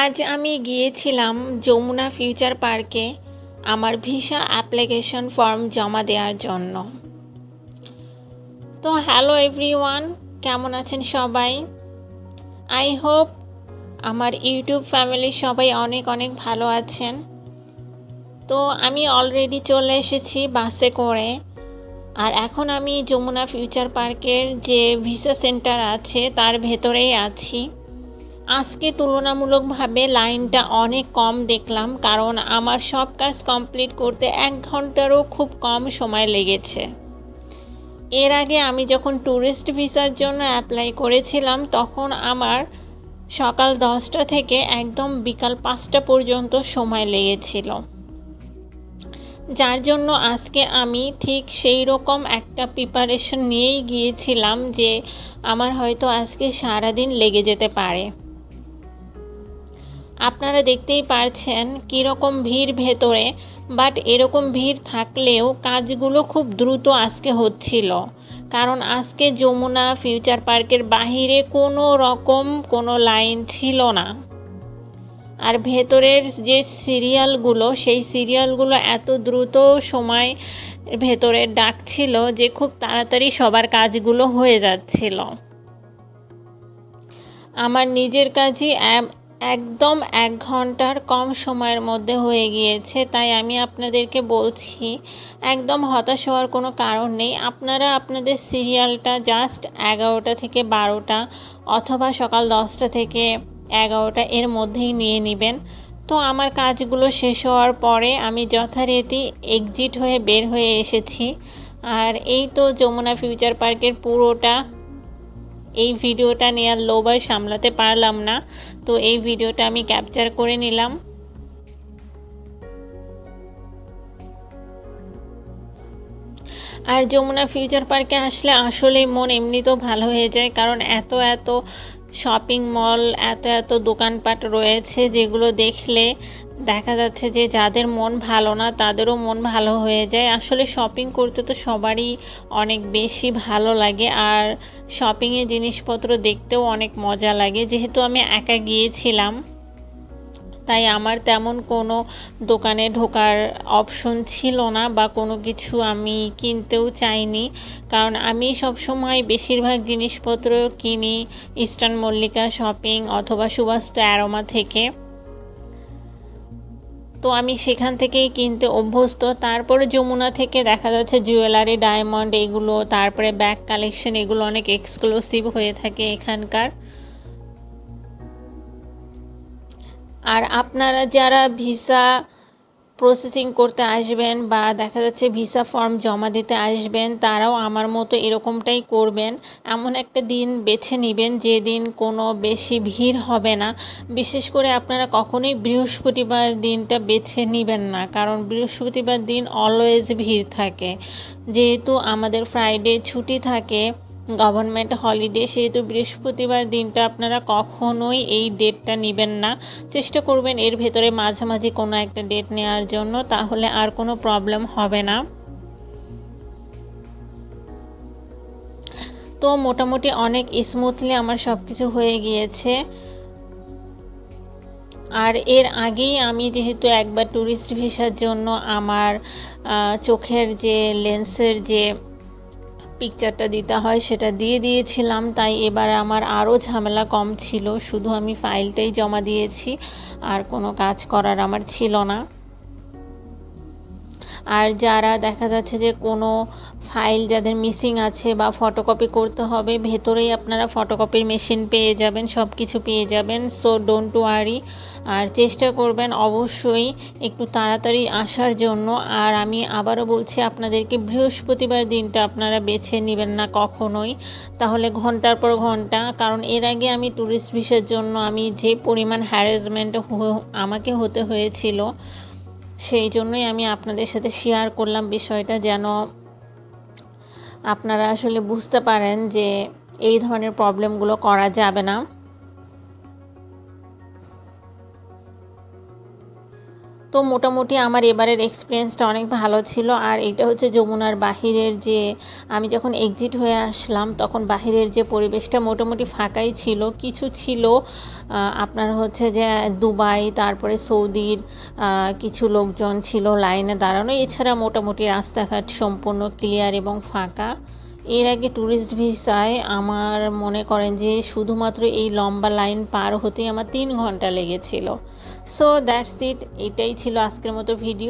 আজ আমি গিয়েছিলাম যমুনা ফিউচার পার্কে আমার ভিসা অ্যাপ্লিকেশন ফর্ম জমা দেওয়ার জন্য। তো হ্যালো এভরিওয়ান, কেমন আছেন সবাই? আই হোপ আমার ইউটিউব ফ্যামিলির সবাই অনেক অনেক ভালো আছেন। তো আমি অলরেডি চলে এসেছি বাসে করে। আর এখন আমি যমুনা ফিউচার পার্কের যে ভিসা সেন্টার আছে তার ভেতরেই আছি। আজকে তুলনামূলকভাবে লাইনটা অনেক কম দেখলাম, কারণ আমার সব কাজ কমপ্লিট করতে এক ঘন্টারও খুব কম সময় লেগেছে। এর আগে আমি যখন ট্যুরিস্ট ভিসার জন্য অ্যাপ্লাই করেছিলাম, তখন আমার সকাল দশটা থেকে একদম বিকাল পাঁচটা পর্যন্ত সময় লেগেছিল। যার জন্য আজকে আমি ঠিক সেই রকম একটা প্রিপারেশন নিয়েই গিয়েছিলাম যে আমার হয়তো আজকে সারাদিন লেগে যেতে পারে। আপনারা দেখতেই পারছেন কীরকম ভিড় ভেতরে বাট এরকম ভিড় থাকলেও কাজগুলো খুব দ্রুত আজকে হচ্ছিল। কারণ আজকে যমুনা ফিউচার পার্কের বাহিরে কোনো রকম কোনো লাইন ছিল না। আর ভেতরের যে সিরিয়ালগুলো, সেই সিরিয়ালগুলো এত দ্রুত সময় ভেতরে ডাকছিল যে খুব তাড়াতাড়ি সবার কাজগুলো হয়ে যাচ্ছিল। আমার নিজের কাজই একদম এক ঘণ্টার কম সময়ের মধ্যে হয়ে গিয়েছে, তাই আমি আপনাদেরকে বলছি, একদম হতাশ হওয়ার কোনো কারণ নেই। আপনারা আপনাদের সিরিয়ালটা জাস্ট এগারোটা থেকে বারোটা অথবা সকাল দশটা থেকে এগারোটা এর মধ্যেই নিয়ে নেবেন। তো আমার কাজগুলো শেষ হওয়ার পরে আমি যথারীতি এক্সিট হয়ে বের হয়ে এসেছি। আর এই তো যমুনা ফিউচার পার্কের পুরোটা এই ভিডিওটা নেওয়ার লোবার সামলাতে পারলাম না। তো এই ভিডিওটা আমি ক্যাপচার করে নিলাম। আর যমুনা ফিউচার পার্কে আসলে আসলেই মন এমনিতেও ভালো হয়ে যায়, কারণ এত এত শপিং মল এত এত দোকানপাট রয়েছে যেগুলো দেখলে দেখা যাচ্ছে যে যাদের মন ভালো না, তাদেরও মন ভালো হয়ে যায়। আসলে শপিং করতে তো সবারই অনেক বেশি ভালো লাগে আর শপিংয়ে জিনিসপত্র দেখতেও অনেক মজা লাগে। যেহেতু আমি একা গিয়েছিলাম, তাই আমার তেমন কোনো দোকানে ঢোকার অপশন ছিল না বা কোনো কিছু আমি কিনতেও চাইনি। কারণ আমি সবসময় বেশিরভাগ জিনিসপত্র কিনি ইস্টার্ন মল্লিকা শপিং অথবা সুবাস্ত অ্যারোমা থেকে। তো আমি সেখান থেকেই কিনতে অভ্যস্ত। তারপরে যমুনা থেকে দেখা যাচ্ছে জুয়েলারি, ডায়মন্ড এগুলো, তারপরে ব্যাগ কালেকশন এগুলো অনেক এক্সক্লুসিভ হয়ে থাকে এখানকার। আর আপনারা যারা ভিসা প্রসেসিং করতে আসবেন বা দেখা যাচ্ছে ভিসা ফর্ম জমা দিতে আসবেন, তারাও আমার মতো এরকমটাই করবেন। এমন একটা দিন বেছে নেবেন যেদিন কোনো বেশি ভিড় হবে না। বিশেষ করে আপনারা কখনোই বৃহস্পতিবার দিনটা বেছে নেবেন না, কারণ বৃহস্পতিবার দিন অলওয়েজ ভিড় থাকে। যেহেতু আমাদের ফ্রাইডে ছুটি থাকে গভর্নমেন্ট হলিডে, সেহেতু বৃহস্পতিবার দিনটা আপনারা কখনোই এই ডেটটা নেবেন না। চেষ্টা করবেন এর ভেতরে মাঝামাঝি কোনো একটা ডেট নেওয়ার জন্য, তাহলে আর কোনো প্রবলেম হবে না। তো মোটামুটি অনেক স্মুথলি আমার সব কিছু হয়ে গিয়েছে। আর এর আগেই আমি যেহেতু একবার ট্যুরিস্ট ভিসার জন্য আমার চোখের যে লেন্সের যে পিকচারটা দিতে হয়, সেটা দিয়ে দিয়েছিলাম। তাই এবার আমার আরও ঝামেলা কম ছিল। শুধু আমি ফাইলটাই জমা দিয়েছি, আর কোনো কাজ করার আমার ছিল না। আর যারা দেখা যাচ্ছে যে কোনো ফাইল যাদের মিসিং আছে বা ফটোকপি করতে হবে, ভেতরেই আপনারা ফটোকপির মেশিন পেয়ে যাবেন সব কিছু পেয়ে যাবেন। সো ডোন্ট ওয়ারি আর চেষ্টা করবেন অবশ্যই একটু তাড়াতাড়ি আসার জন্য। আর আমি আবারও বলছি, আপনাদেরকে বৃহস্পতিবার দিনটা আপনারা বেছে নেবেন না কখনোই। তাহলে ঘণ্টার পর ঘণ্টা, কারণ এর আগে আমি ট্যুরিস্ট ভিসার জন্য আমি যে পরিমাণ হ্যারাসমেন্ট আমাকে হতে হয়েছিল সেই জন্যই আমি আপনাদের সাথে শেয়ার করলাম বিষয়টা যেন আপনারা আসলে বুঝতে পারেন যে এই ধরনের প্রবলেমগুলো করা যাবে না। তো মোটামুটি আমার এবারের এক্সপিরিয়েন্সটা অনেক ভালো ছিল। আর এটা হচ্ছে যমুনার বাহিরের যে আমি যখন এক্সিট হয়ে আসলাম, তখন বাহিরের যে পরিবেশটা মোটামুটি ফাঁকাই ছিল। কিছু ছিল আপনার হচ্ছে যে দুবাই, তারপরে সৌদির কিছু লোকজন ছিল লাইনে দাঁড়ানো। এছাড়া মোটামুটি রাস্তাঘাট সম্পূর্ণ ক্লিয়ার এবং ফাঁকা। এর আগে ট্যুরিস্ট ভিসায় আমার মনে করেন যে শুধুমাত্র এই লম্বা লাইন পার হতেই আমার তিন ঘণ্টা লেগেছিল। সো দ্যাটস ইট এটাই ছিল আজকের মতো ভিডিও